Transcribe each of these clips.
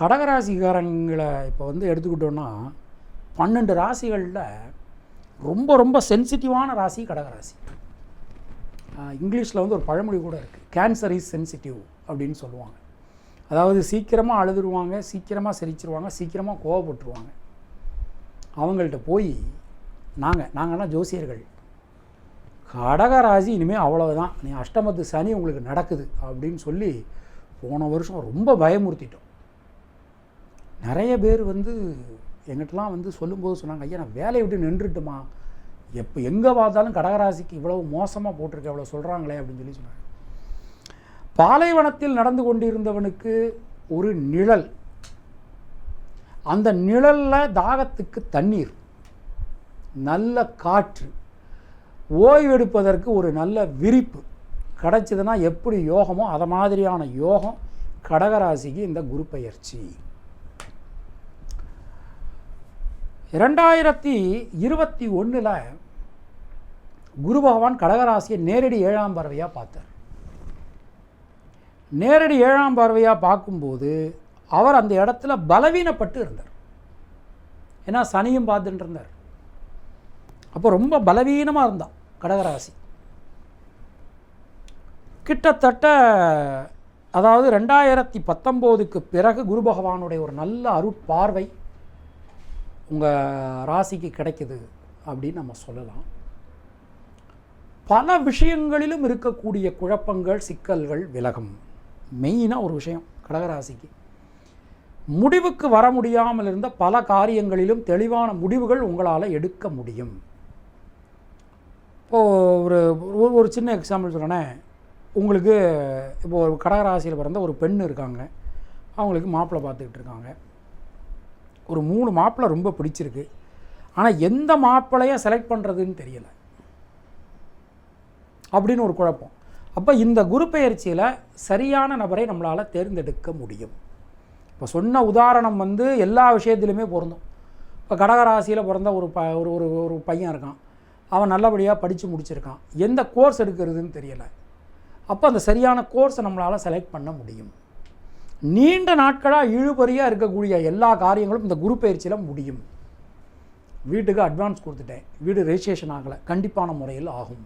கடகராசிக்காரங்களை இப்போ வந்து எடுத்துக்கிட்டோன்னா பன்னெண்டு ராசிகளில் ரொம்ப ரொம்ப சென்சிட்டிவான ராசி கடகராசி. இங்கிலீஷில் வந்து ஒரு பழமொழி கூட இருக்குது கேன்சர் இஸ் சென்சிட்டிவ் அப்படின்னு சொல்லுவாங்க. அதாவது சீக்கிரமாக அழுதுருவாங்க சீக்கிரமாக சிரிச்சிருவாங்க சீக்கிரமாக கோவப்பட்டுருவாங்க. அவங்கள்ட்ட போய் நாங்கள் நாங்கன்னா ஜோசியர்கள். கடகராசி இனிமேல் அவ்வளவுதான். நீ அஷ்டமத்து சனி உங்களுக்கு நடக்குது அப்படின்னு சொல்லி போன வருஷம் ரொம்ப பயமுறுத்திட்டோம். நிறைய பேர் வந்து எங்கிட்டலாம் வந்து சொல்லும்போது சொன்னாங்க ஐயா நான் வேலையை விட்டு நின்றுட்டுமா? எப்போ எங்கே பார்த்தாலும் கடகராசிக்கு இவ்வளவு மோசமாக போட்டிருக்க இவ்வளோ சொல்கிறாங்களே அப்படின்னு சொல்லி சொன்னாங்க. பாலைவனத்தில் நடந்து கொண்டிருந்தவனுக்கு ஒரு நிழல். அந்த நிழலில் தாகத்துக்கு தண்ணீர் நல்ல காற்று. ஓய்வெடுப்பதற்கு ஒரு நல்ல விரிப்பு. கிடச்சிதுன்னா எப்படி யோகமோ அதை மாதிரியான யோகம் கடகராசிக்கு இந்த குரு பயிற்சி இரண்டாயிரத்தி இருபத்தி ஒன்றில் குரு பகவான் கடகராசியை நேரடி ஏழாம் பார்வையாக பார்த்தார். நேரடி ஏழாம் பார்வையாக பார்க்கும்போது அவர் அந்த இடத்துல பலவீனப்பட்டு இருந்தார். ஏன்னா சனியும் பார்த்துட்டு இருந்தார். அப்போ ரொம்ப பலவீனமாக இருந்தான் கடகராசி. கிட்டத்தட்ட அதாவது ரெண்டாயிரத்தி பத்தொம்போதுக்கு பிறகு குரு பகவானுடைய ஒரு நல்ல அருட்பார்வை உங்கள் ராசிக்கு கிடைக்குது அப்படின்னு நம்ம சொல்லலாம். பல விஷயங்களிலும் இருக்கக்கூடிய குழப்பங்கள் சிக்கல்கள் விலகும். மெயினாக ஒரு விஷயம் கடகராசிக்கு. முடிவுக்கு வர முடியாமல் இருந்த பல காரியங்களிலும் தெளிவான முடிவுகள் உங்களால் எடுக்க முடியும். இப்போது ஒரு ஒரு- ஒரு சின்ன எக்ஸாம்பிள் சொல்கிறேன்னே உங்களுக்கு இப்போ ஒரு கடகராசியில் பிறந்த ஒரு பெண் இருக்காங்க. அவங்களுக்கு மாப்பிள்ளை பார்த்துக்கிட்டு இருக்காங்க. ஒரு மூணு மாப்பிள்ளை ரொம்ப பிடிச்சிருக்கு. ஆனால் எந்த மாப்பிள்ளையை செலக்ட் பண்ணுறதுன்னு தெரியல. அப்படின்னு ஒரு குழப்பம். அப்போ இந்த குரு பெயர்ச்சியில் சரியான நபரை நம்மளால் தேர்ந்தெடுக்க முடியும். இப்போ சொன்ன உதாரணம் வந்து எல்லா விஷயத்துலையுமே பொருந்தும். இப்போ கடகராசியில் பிறந்த ஒரு ப ஒரு ஒரு ஒரு பையன் இருக்கான். அவன் நல்லபடியாக படித்து முடிச்சிருக்கான். எந்த கோர்ஸ் எடுக்கிறதுன்னு தெரியலை. அப்போ அந்த சரியான கோர்ஸை நம்மளால் செலக்ட் பண்ண முடியும். நீண்ட நாட்களாக இழுபறியாக இருக்கக்கூடிய எல்லா காரியங்களும் இந்த குரு பயிற்சியில் முடியும். வீட்டுக்கு அட்வான்ஸ் கொடுத்துட்டேன். வீடு ரெஜிஸ்ட்ரேஷன் ஆகலை. கண்டிப்பான முறையில் ஆகும்.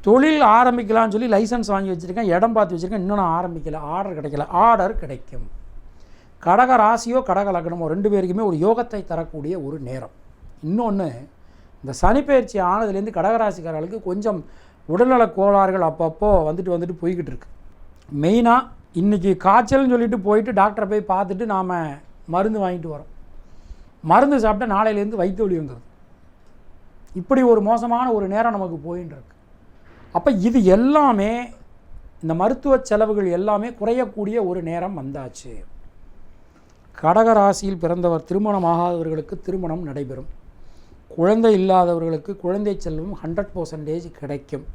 தொழில் ஆரம்பிக்கலாம்னு சொல்லி லைசன்ஸ் வாங்கி வச்சுருக்கேன். இடம் பார்த்து வச்சுருக்கேன். இன்னும் நான் ஆரம்பிக்கல. ஆர்டர் கிடைக்கல. ஆர்டர் கிடைக்கும். கடக ராசியோ கடக லக்னமோ ரெண்டு பேருக்குமே ஒரு யோகத்தை தரக்கூடிய ஒரு நேரம். இன்னொன்று இந்த சனிப்பெயர்ச்சி ஆனதுலேருந்து கடகராசிக்காரர்களுக்கு கொஞ்சம் உடல்நல கோளாறுகள் அப்பப்போ வந்துட்டு வந்துட்டு போய்கிட்டு இருக்கு. மெயினாக இன்றைக்கி காய்ச்சல்னு சொல்லிட்டு போயிட்டு டாக்டரை போய் பார்த்துட்டு நாம் மருந்து வாங்கிட்டு வரோம். மருந்து சாப்பிட்டா நாளையிலேருந்து வயிற்று வலி வந்துடுது இப்படி ஒரு மோசமான ஒரு நேரம் நமக்கு போயின்னு அப்போ இது எல்லாமே இந்த மருத்துவ செலவுகள் எல்லாமே குறையக்கூடிய ஒரு நேரம் வந்தாச்சு. கடக ராசியில் பிறந்தவர் திருமணம் ஆகாதவர்களுக்கு திருமணம் நடைபெறும். குழந்தை இல்லாதவர்களுக்கு குழந்தை செல்வம் ஹண்ட்ரட் பர்சன்டேஜ் கிடைக்கும்.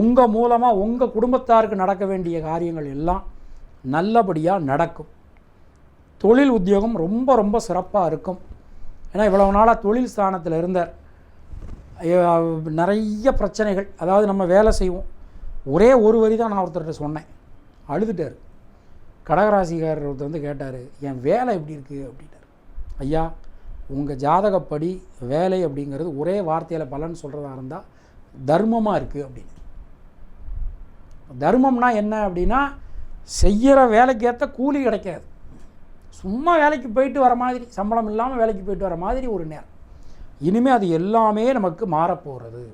உங்கள் மூலமாக உங்கள் குடும்பத்தாருக்கு நடக்க வேண்டிய காரியங்கள் எல்லாம் நல்லபடியாக நடக்கும். தொழில் உத்தியோகம் ரொம்ப ரொம்ப சிறப்பாக இருக்கும். ஏன்னா இவ்வளவு நாளாக தொழில் ஸ்தானத்தில் இருந்தார். நிறைய பிரச்சனைகள். அதாவது நம்ம வேலை செய்வோம். ஒரே ஒரு வரி தான் நான் ஒருத்தர்கிட்ட சொன்னேன். அழுதுட்டார். கடகராசிக்காரர் ஒருத்தர் வந்து கேட்டார் என் வேலை எப்படி இருக்குது அப்படின்னார் ஐயா உங்கள் ஜாதகப்படி வேலை அப்படிங்கிறது ஒரே வார்த்தையில் பலன் சொல்கிறதா இருந்தால் தர்மமாக இருக்குது அப்படின்னு தர்மம்னா என்ன அப்படின்னா செய்கிற வேலைக்கேற்ற கூலி கிடைக்காது. சும்மா வேலைக்கு போயிட்டு வர மாதிரி சம்பளம் இல்லாமல் வேலைக்கு போயிட்டு வர மாதிரி ஒரு நேரம். இனிமேல் அது எல்லாமே நமக்கு மாறப்போகிறது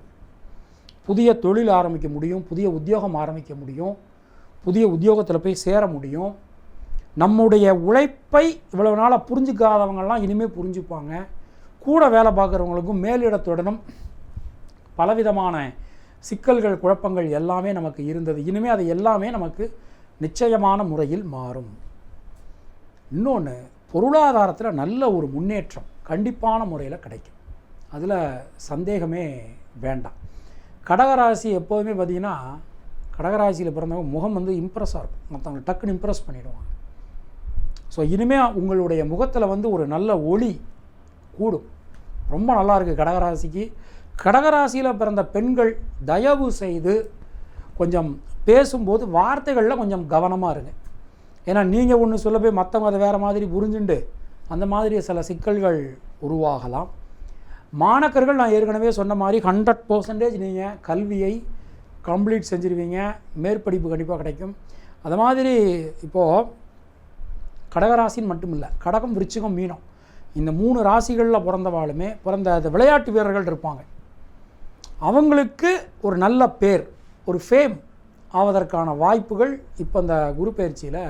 புதிய தொழில் ஆரம்பிக்க முடியும் புதிய உத்தியோகம் ஆரம்பிக்க முடியும் புதிய உத்தியோகத்தில் போய் சேர முடியும். நம்முடைய உழைப்பை இவ்வளவு நாளாக புரிஞ்சுக்காதவங்கெல்லாம் இனிமேல் புரிஞ்சுப்பாங்க. கூட வேலை பார்க்குறவங்களுக்கும் மேலிடத்துடனும் பலவிதமான சிக்கல்கள் குழப்பங்கள் எல்லாமே நமக்கு இருந்தது. இனிமேல் அது எல்லாமே நமக்கு நிச்சயமான முறையில் மாறும். இன்னொன்று பொருளாதாரத்தில் நல்ல ஒரு முன்னேற்றம் கண்டிப்பான முறையில் கிடைக்கும். அதில் சந்தேகமே வேண்டாம். கடகராசி எப்போதுமே பார்த்திங்கன்னா கடகராசியில் பிறந்தவங்க முகம் வந்து இம்ப்ரெஸ்ஸாக இருக்கும். மற்றவங்க டக்குன்னு இம்ப்ரெஸ் பண்ணிவிடுவாங்க ஸோ இனிமேல் உங்களுடைய முகத்தில் வந்து ஒரு நல்ல ஒளி கூடும். ரொம்ப நல்லா இருக்குது கடகராசிக்கு. கடகராசியில் பிறந்த பெண்கள் தயவு செய்து கொஞ்சம் பேசும்போது வார்த்தைகளில் கொஞ்சம் கவனமாக இருங்க. ஏன்னா நீங்கள் ஒன்று சொல்ல போய் மற்றவங்க அதை வேறு மாதிரி புரிஞ்சுண்டு அந்த மாதிரி சில சிக்கல்கள் உருவாகலாம். மாணக்கர்கள் நான் ஏற்கனவே சொன்ன மாதிரி ஹண்ட்ரட் பர்சன்டேஜ் நீங்கள் கல்வியை கம்ப்ளீட் செஞ்சிருவீங்க. மேற்படிப்பு கண்டிப்பாக கிடைக்கும். அது மாதிரி இப்போது கடகராசின்னு மட்டும் இல்லை கடகம் விருச்சிகம் மீனம். இந்த மூணு ராசிகளில் பிறந்தவாளுமே பிறந்த அந்த விளையாட்டு வீரர்கள் இருப்பாங்க. அவங்களுக்கு ஒரு நல்ல பேர் ஒரு ஃபேம் ஆவதற்கான வாய்ப்புகள் இப்போ இந்த குரு பயிற்சியில்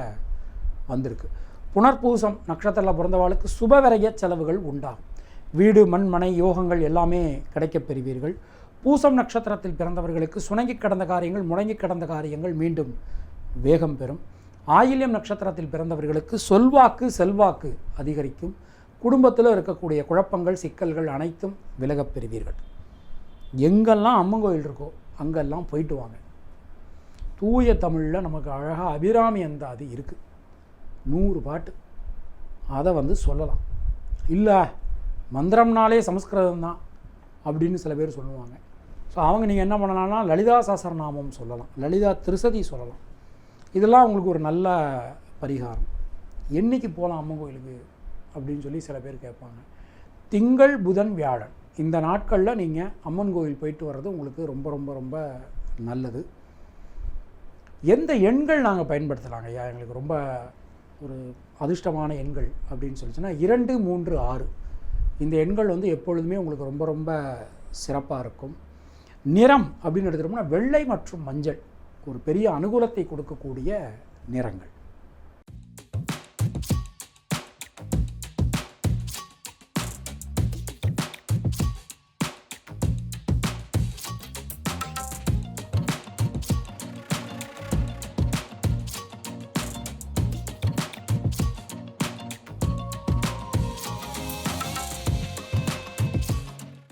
வந்திருக்கு. புனர்பூசம் நட்சத்திரத்தில் பிறந்தவாளுக்கு சுபவரைய செலவுகள் உண்டாகும். வீடு மண் மனை யோகங்கள் எல்லாமே கிடைக்கப் பெறுவீர்கள். பூசம் நட்சத்திரத்தில் பிறந்தவர்களுக்கு சுணங்கி கடந்த காரியங்கள் முடங்கி கடந்த காரியங்கள் மீண்டும் வேகம் பெறும். ஆயில்யம் நட்சத்திரத்தில் பிறந்தவர்களுக்கு சொல்வாக்கு செல்வாக்கு அதிகரிக்கும். குடும்பத்தில் இருக்கக்கூடிய குழப்பங்கள் சிக்கல்கள் அனைத்தும் விலகப் பெறுவீர்கள். எங்கெல்லாம் அம்மன் கோயில் இருக்கோ அங்கெல்லாம் போயிட்டு வாங்க. தூய தமிழில் நமக்கு அழகாக அபிராமி அந்தாதி இருக்குது நூறு பாட்டு. அதை வந்து சொல்லலாம். இல்லை மந்திரம்னாலே சமஸ்கிருதம் தான் அப்படின்னு சில பேர் சொல்லுவாங்க. ஸோ அவங்க நீங்கள் என்ன பண்ணலாம்னா லலிதா சஹஸ்ரநாமம் சொல்லலாம். லலிதா திருசதி சொல்லலாம். இதெல்லாம் அவங்களுக்கு ஒரு நல்ல பரிகாரம். என்னைக்கு போகலாம் அம்மன் கோயிலுக்கு அப்படின்னு சொல்லி சில பேர் கேட்பாங்க. திங்கள் புதன் வியாழன். இந்த நாட்களில் நீங்கள் அம்மன் கோயில் போயிட்டு வர்றது உங்களுக்கு ரொம்ப ரொம்ப ரொம்ப நல்லது. எந்த எண்கள் நாங்கள் பயன்படுத்தலாங்க ஐயா? எங்களுக்கு ரொம்ப ஒரு அதிர்ஷ்டமான எண்கள் அப்படின்னு சொல்லிச்சுன்னா இரண்டு மூன்று ஆறு. இந்த எண்கள் வந்து எப்பொழுதுமே உங்களுக்கு ரொம்ப ரொம்ப சிறப்பாக இருக்கும். நிறம் அப்படின்னு எடுத்துட்டோம்னா வெள்ளை மற்றும் மஞ்சள் ஒரு பெரிய அனுகூலத்தை கொடுக்கக்கூடிய நிறங்கள்.